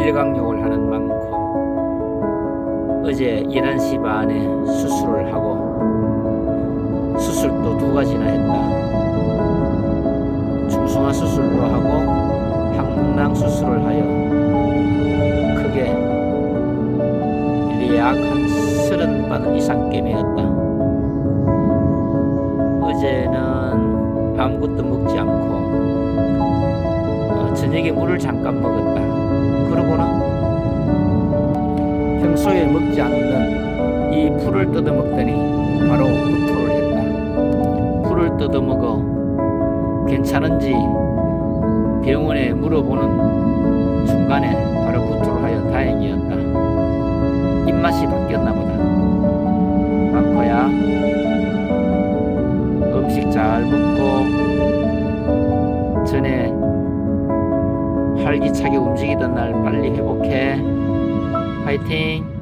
일광욕을 하는 많고 어제 11시 반에 수술을 하고 수술도 두 가지나 했다. 중성화 수술도 하고 항문낭 수술을 하여 크게 약한 서른 반 이상 깨매었다. 어제는 아무것도 먹지 않고 어, 저녁에 물을 잠깐 먹었다. 평소에 먹지 않는 이 풀을 뜯어 먹더니 바로 구토를 했다. 풀을 뜯어 먹어 괜찮은지 병원에 물어보는 순간에 바로 구토를 하여 다행이었다. 입맛이 바뀌었나 보다. 많고야 음식 잘 먹고 전에 활기차게 움직이던 날 빨리 회복해. 화이팅!